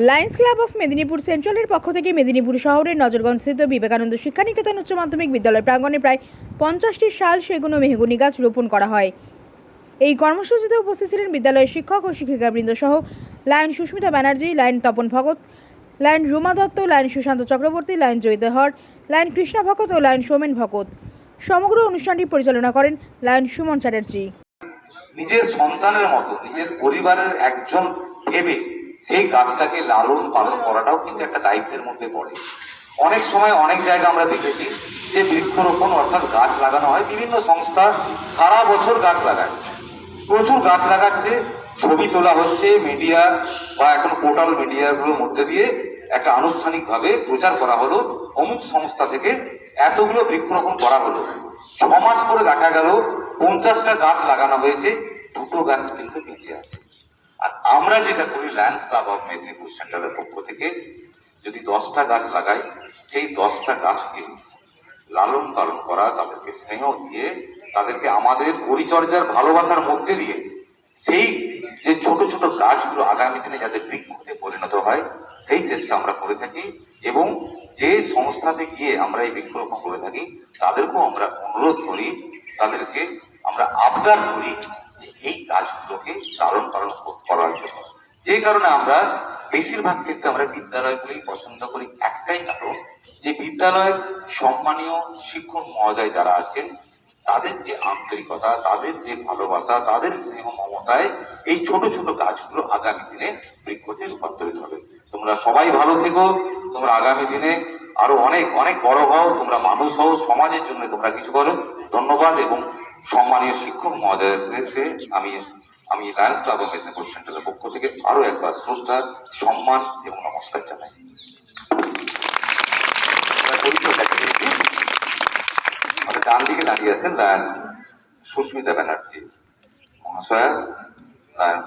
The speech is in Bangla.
লায়ন্স ক্লাব অফ মেদিনীপুর সেন্ট্রালের পক্ষ থেকে মেদিনীপুর শহরের নজরগঞ্জস্থিত বিবেকানন্দ শিক্ষানিকেতন উচ্চ মাধ্যমিক বিদ্যালয় প্রাঙ্গণে প্রায় পঞ্চাশটি শাল সেগুন ও মেহগুনি গাছ রোপণ করা হয়। এই কর্মসূচিতে উপস্থিত ছিলেন বিদ্যালয়ের শিক্ষক ও শিক্ষিকাবৃন্দ সহ lion Susmita Banerjee, lion Tapan Bhagat, lion Ruma Dutta, lion Sushanta Chakraborty, lion Joyita Har, lion Krishna Bhakat ও লায়ন সৌমেন ভকত সমগ্র অনুষ্ঠানটি পরিচালনা করেন লায়ন সুমন চ্যাটার্জি। নিজের সন্তানের মতো, নিজের পরিবারের একজন ভেবে সেই গাছটাকে লালন পালন করাটাও কিন্তু একটা দায়িত্বের মধ্যে পড়ে। অনেক সময় অনেক জায়গা আমরা দেখেছি যে বৃক্ষরোপণ অর্থাৎ গাছ লাগানো হয়, বিভিন্ন সংস্থা সারা বছর গাছ লাগায়। প্রচুর গাছ লাগাচ্ছে, ছবি তোলা হচ্ছে মিডিয়া বা এখন পোর্টাল মিডিয়াগুলোর মধ্যে দিয়ে একটা আনুষ্ঠানিকভাবে প্রচার করা হলো। অমুক সংস্থা থেকে এতগুলো বৃক্ষরোপণ করা হলো। ছ মাস পরে দেখা গেল, পঞ্চাশটা গাছ লাগানো হয়েছে, দুটো গাছ কিন্তু বেঁচে আছে। আর আমরা যেটা করি ল্যান্ডস ক্লাব অফ মেদিনীপুর সেন্টারের পক্ষ থেকে যদি দশটা গাছ লাগাই, সেই দশটা গাছকে লালন পালন করা, তাদেরকে স্নেহ দিয়ে, তাদেরকে আমাদের পরিচর্যার ভালোবাসার মধ্যে দিয়ে, সেই যে ছোট ছোট গাছগুলো আগামী দিনে যাতে বৃক্ষতে পরিণত হয়, সেই চেষ্টা আমরা করে থাকি এবং যে সংস্থাতে গিয়ে আমরা এই বৃক্ষরোপণ করে থাকি, তাদেরকেও আমরা অনুরোধ করি, তাদেরকে আমরা আবদার করি এই গাছগুলোকে লালন পালন জন্য যে কারণে আমরা বেশিরভাগ ক্ষেত্রে আমরা বিদ্যালয়গুলি পছন্দ করি একটাই কারণ যে বিদ্যালয়ের সম্মানীয় শিক্ষক মহোদয় যারা আছেন, তাদের যে আন্তরিকতা, তাদের যে ভালোবাসা, তাদের স্নেহ মমতায় এই ছোট ছোট কাজগুলো আগামী দিনে বৃক্ষতে রূপান্তরিত হবে। তোমরা সবাই ভালো থেকো, তোমরা আগামী দিনে আরও অনেক অনেক বড় হও, তোমরা মানুষ হও, সমাজের জন্য তোমরা কিছু করো। ধন্যবাদ এবং সম্মানীয় শিক্ষক মহোদয়দেরকে আমি আমি লায়ন্স ক্লাব অফ মেদিনীপুর সেন্টারের পক্ষ থেকে আরও একবার শ্রদ্ধা সম্মান এবং নমস্কার জানাই। ডান দিকে দাঁড়িয়ে আছেন লায়ন সুস্মিতা ব্যানার্জি মহাশয়া লায়ন